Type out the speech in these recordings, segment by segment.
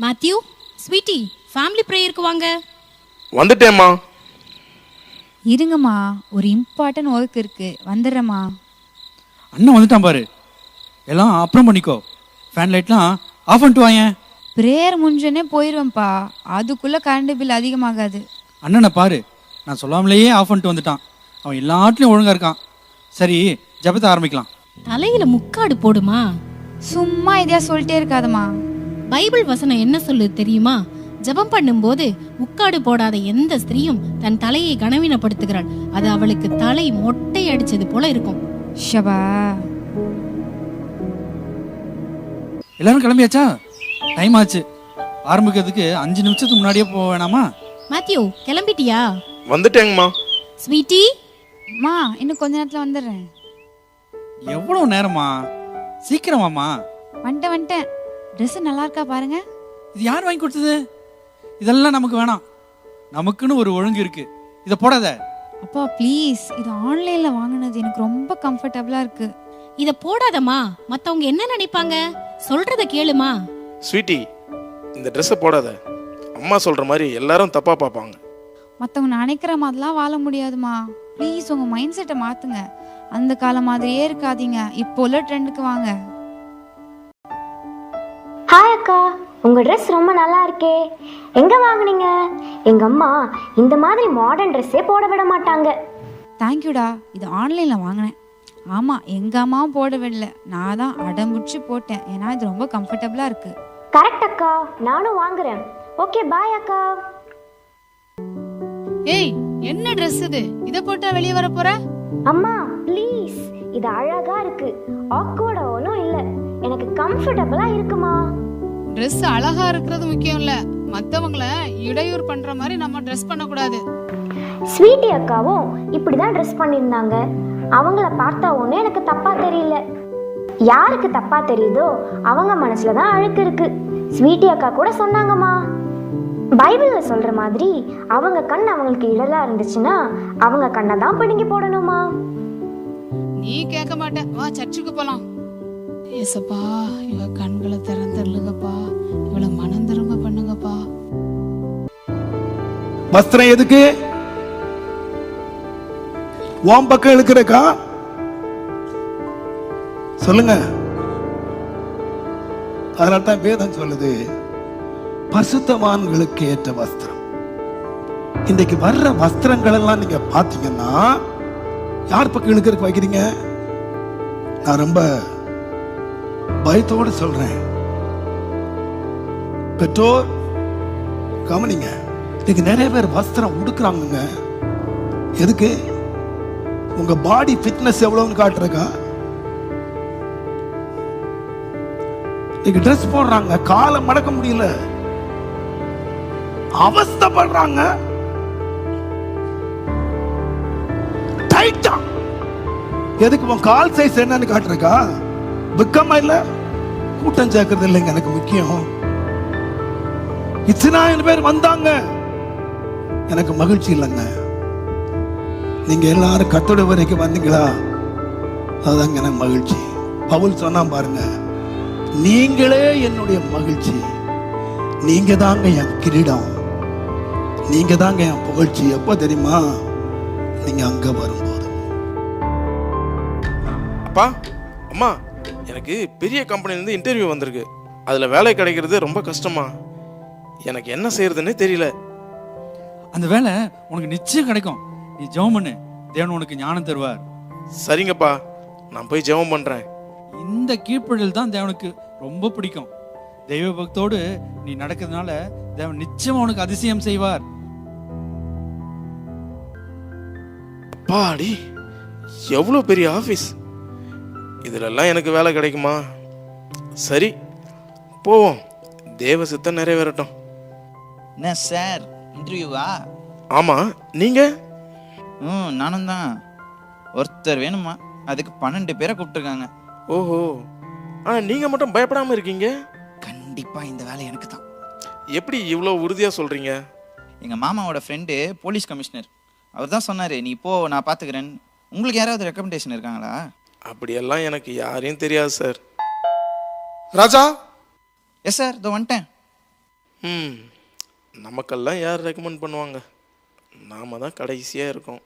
Matthew sweetie family ப்ரேயருக்கு வாங்க. வந்துட்டேம்மா. இருங்கம்மா ஒரு இம்பார்ட்டன்ட் ஒர்க் இருக்கு. வந்துடுறேம்மா. அண்ணன் வந்துட்டான் பாரு. எல்லாம் அப்புறம் பண்ணிக்கோ. ஃபேன் லைட்லாம் ஆஃப் பண்ணிட்டு வாயேன். ப்ரேயர் முடிஞ்சோடனே போயிடுவேன்ப்பா அதுக்குள்ள கரண்ட் பில் அதிகமாகாது. அண்ணனை பாரு. நான் சொல்லாமலேயே ஆஃப் பண்ணிட்டு வந்துட்டான். அவன் எல்லாத்துலேயும் ஒழுங்கா இருக்கான். சரி ஜெபத்தை ஆரம்பிக்கலாம். தலையில முக்காடு போடுமா? சும்மா எதையா சொல்லிட்டே இருக்காதம்மா. பைபிள் வசனம் என்ன சொல்லுது தெரியுமா? ஜெபம் பண்ணும்போது முக்காடு போடாத எந்த ஸ்திரீயும் தன் தலையை கனவீனப்படுத்துகிறாள். அது அவளுக்கு தலை மொட்டை அடிச்சது போல இருக்கும். ஷபா. எல்லாரும் கிளம்பியாச்சா? டைம் ஆச்சு. ஆரம்பிக்கிறதுக்கு அஞ்சு நிமிஷத்துக்கு முன்னாடியே போக வேணாமா? மேத்யூ கிளம்பிட்டியா? வந்துட்டேங்கம்மா. ஸ்வீட்டி? அம்மா இன்னும் கொஞ்ச நேரத்தில் வந்துடுறேன். எவ்வளோ நேரமா சீக்கிரமாம்மா. வந்துட்டேன் வந்துட்டேன். ட்ரெஸ் நல்லா இருக்கா பாருங்க. இது யார் வாங்கி கொடுத்தது? இதெல்லாம் நமக்கு வேணாம். நமக்குன்னு ஒரு ஒழுங்கு இருக்கு. இதை போடாத. அப்பா ப்ளீஸ் இது ஆன்லைன்ல வாங்கினது எனக்கு ரொம்ப கம்ஃபர்டபுளா இருக்கு. இத போடாதம்மா. மத்தவங்க என்ன நினைப்பாங்க? சொல்றத கேளுமா. ஸ்வீட்டி இந்த ட்ரெஸ்ஸை போடாத. அம்மா சொல்கிற மாதிரி எல்லாரும் தப்பாக பார்ப்பாங்க. மற்றவங்க நினைக்கிற மாதிரிலாம் வாழ முடியாதுமா. ப்ளீஸ் உங்க மைண்ட் செட்டை மாத்துங்க. அந்த காலம் மாதிரியே இருக்காதீங்க. இப்போ உள்ள ட்ரெண்டுக்கு வாங்க. ஹாய் அக்கா. உங்கள் ட்ரெஸ் ரொம்ப நல்லா இருக்கே. எங்கே வாங்குனீங்க? எங்கள் அம்மா இந்த மாதிரி மாடர்ன் ட்ரெஸ்ஸே போட விட மாட்டாங்க. தேங்க்யூடா இது ஆன்லைன்ல வாங்கினேன். ஆமா எங்க அம்மாவும் போட விடல. நான் தான் அடம்பிடிச்சு போட்டேன். ஏன்னா இது ரொம்ப கம்ஃபர்டபுளா இருக்கு. கரெக்ட் அக்கா. நானும் வாங்குறேன். ஓகே பாய் அக்கா. ஏய் என்ன Dress இது? இத போட்டா வெளியே வர போற? அம்மா ப்ளீஸ் இது அழகா இருக்கு. ஆக்வர்டா ஒன்றும் இல்லை. எனக்கு கம்ஃபர்டபுளாக இருக்குமா? Dress அழகா இருக்கிறது முக்கியம் இல்ல மத்தவங்கள இடையூறு பண்ற மாதிரி நம்ம ட்ரெஸ் பண்ண கூடாது ஸ்வீட்டி அக்காவும் இப்படி தான் ட்ரெஸ் பண்ணியிருந்தாங்க. அவங்கள பார்த்தா ஒன்றும் எனக்கு தப்பாக தெரியல. யாருக்கு தப்பாக தெரியுதோ அவங்க மனசில் தான் அழுக்கு இருக்கு. ஸ்வீட்டி அக்கா கூட சொன்னாங்கம்மா. பைபிளில் சொல்கிற மாதிரி அவங்க கண் அவங்களுக்கு இடலா இருந்துச்சுன்னா அவங்க கண்ணை தான் பிடுங்கி போடணுமா? நீ கேட்க மாட்ட. வா சர்ச்சுக்கு போலாம். ஏசப்பா இவ கண்களை திறந்துருங்கப்பா இவளை மனம் திரும்ப பண்ணுங்கப்பா. வஸ்திரம் எதுக்கு? ஓம் பக்கம் இழுக்கிறக்கா? சொல்லுங்க. அதனால தான் வேதம் சொல்லுது பசுத்தவான்களுக்கு ஏற்ற வஸ்திரம். இன்றைக்கு வர்ற வஸ்திரங்கள் எல்லாம் நீங்க பாத்தீங்கன்னா யார் பக்கம் இழுக்கிறதுக்கு வைக்கிறீங்க? நான் ரொம்ப பயத்தோடு சொல்றேன். பெற்றோர் கவனிங்க. இன்னைக்கு நிறைய பேர் வஸ்திரம் உடுக்குறாங்க எதுக்கு? உங்க பாடி ஃபிட்னஸ் எவ்வளவுன்னு காட்டுறக்கா? இன்னைக்கு ட்ரெஸ் போடுறாங்க. காலை மடக்க முடியல. அவஸ்தப்படுறாங்க. டைட்டா எதுக்கு உன் கால் சைஸ் என்னன்னு காட்டுறக்கா? வெக்கமா இல்ல கூட்டம் சேர்க்கறது இல்லைங்க எனக்கு முக்கியம். இத்தனாயிரம் பேர் வந்தாங்க. எனக்கு மகிழ்ச்சி இல்லைங்க. நீங்க எல்லாரும் கத்தோட வரைக்கும் வந்தீங்களா? அதுதாங்க எனக்கு மகிழ்ச்சி. பவுல் சொன்னா பாருங்க நீங்களே என்னுடைய மகிழ்ச்சி. நீங்க தாங்க என் கிரீடம். நீங்க தாங்க என் புகழ்ச்சி. எப்போ தெரியுமா? நீங்க அங்க வரும்போது. அப்பா அம்மா எனக்கு பெரிய கம்பெனிலேருந்து இன்டர்வியூ வந்திருக்கு. அதில் வேலை கிடைக்கிறது ரொம்ப கஷ்டமா? எனக்கு என்ன செய்யறதுன்னே தெரியல. அந்த வேலை உனக்கு நிச்சயம் கிடைக்கும். நீ ஜெபம் பண்ணு. தேவன் உனக்கு ஞானம் தருவார். சரிங்கப்பா. நான் போய் ஜெபம் பண்ணுறேன் இந்த கீழ்ப்படிதல் தான் தேவனுக்கு ரொம்ப பிடிக்கும். தெய்வ பக்தோடு நீ நடக்கிறதுனால தேவன் நிச்சயம் உனக்கு அதிசயம் செய்வார். பாடி எவ்வளோ பெரிய ஆஃபீஸ் இதிலெல்லாம் எனக்கு வேலை கிடைக்குமா? சரி போவோம். தேவ சித்தம் நிறைவேறட்டும். என்ன சார்? இன்டர்வியூவா? ஆமாம் நீங்கள் ம் நானும் தான் ஒருத்தர் வேணுமா? அதுக்கு பன்னெண்டு பேரை கூப்பிட்டுருக்காங்க. ஓஹோ. ஆனால் நீங்கள் மட்டும் பயப்படாமல் இருக்கீங்க? கண்டிப்பா இந்த வேலை எனக்கு தான் எப்படி இவ்வளோ உறுதியாக சொல்கிறீங்க எங்க மாமாவோட ஃப்ரெண்டு போலீஸ் கமிஷனர் அவர் தான் சொன்னாரு நீ போ நான் பாத்துக்கிறேன். உங்களுக்கு யாராவது ரெக்கமெண்டேஷன் இருக்காங்களா? அப்படியெல்லாம் எனக்கு யாரையும் தெரியாது சார். ராஜா? எஸ் சார் இதோ வந்துட்டேன். ம் நமக்கெல்லாம் யார் ரெக்கமெண்ட் பண்ணுவாங்க? நாம தான் கடைசியாக இருக்கோம்.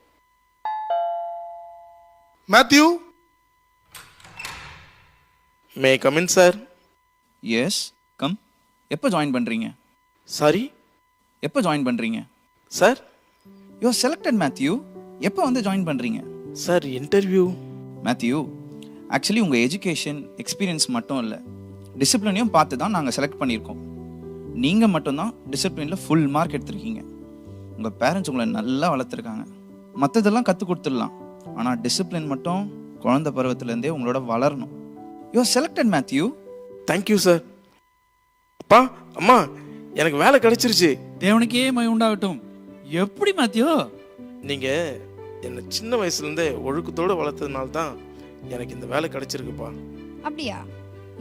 Matthew may come in sir yes come எப்போ ஜாயின் பண்ணுறீங்க சாரி எப்போ ஜாயின் பண்ணுறீங்க சார் யூ செலக்டட் மேத்யூ எப்போ வந்து ஜாயின் பண்ணுறீங்க சார் இன்டர்வியூ மேத்யூ ஆக்சுவலி உங்கள் எஜுகேஷன் எக்ஸ்பீரியன்ஸ் மட்டும் இல்லை டிசிப்ளினையும் பார்த்து தான் நாங்கள் செலக்ட் பண்ணியிருக்கோம். நீங்கள் மட்டும்தான் டிசிப்ளினில் ஃபுல் மார்க் எடுத்திருக்கீங்க. உங்கள் பேரண்ட்ஸ் உங்களை நல்லா வளர்த்துருக்காங்க. மற்றதெல்லாம் கற்றுக் கொடுத்துடலாம். ஆனால் டிசிப்ளின் மட்டும் குழந்தை பருவத்திலேருந்தே உங்களோட வளரணும். You selected Matthew thank you sir அப்பா அம்மா எனக்கு வேலை கிடைச்சிருச்சு. தேவனுக்கே மகிமை உண்டாகட்டும். எப்படி மாத்தியோ நீங்கள் என்னை சின்ன வயசுலேருந்தே ஒழுக்கத்தோடு வளர்த்ததுனால தான் எனக்கு இந்த வேலை கிடைச்சிருக்குப்பா. அப்படியா?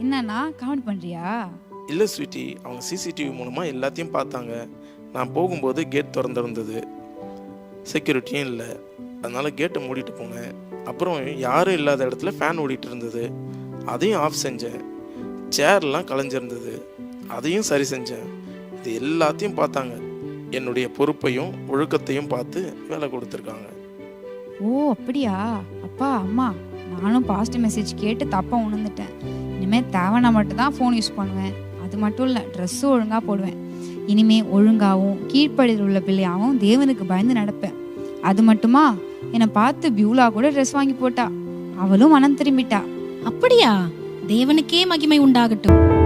என்னன்னா கமெண்ட் பண்றியா? இல்லை ஸ்வீட்டி அவங்க சிசிடிவி மூலமாக எல்லாத்தையும் பார்த்தாங்க. நான் போகும்போது கேட் திறந்திருந்தது. செக்யூரிட்டியும் இல்லை. அதனால் கேட்டை மூடிட்டு போனேன். அப்புறம் யாரும் இல்லாத இடத்துல ஃபேன் ஓடிட்டு இருந்தது அதையும் ஆஃப் செஞ்சேன். சேர்லாம் கலைஞ்சிருந்தது. அதையும் சரி செஞ்சேன். இது எல்லாத்தையும் பார்த்தாங்க. என்னுடைய பொறுப்பையும் ஒழுக்கத்தையும் பார்த்து வேலை கொடுத்துருக்காங்க. ஓ அப்படியா? அப்பா அம்மா நானும் பாஸ்ட் மெசேஜ் கேட்டு தப்பாக உணர்ந்துட்டேன். இனிமேல் தேவைன்னா மட்டும்தான் ஃபோன் யூஸ் பண்ணுவேன். அது மட்டும் இல்லை ட்ரெஸ்ஸும் ஒழுங்காக போடுவேன். இனிமேல் ஒழுங்காகவும் கீழ்ப்படியில் உள்ள பிள்ளையாகவும் தேவனுக்கு பயந்து நடப்பேன். அது மட்டுமா? என்னை பார்த்து பியூலா கூட ட்ரெஸ் வாங்கி போட்டா. அவளும் மனம் திரும்பிட்டா. அப்படியா? தேவனுக்கே மகிமை உண்டாகட்டும்.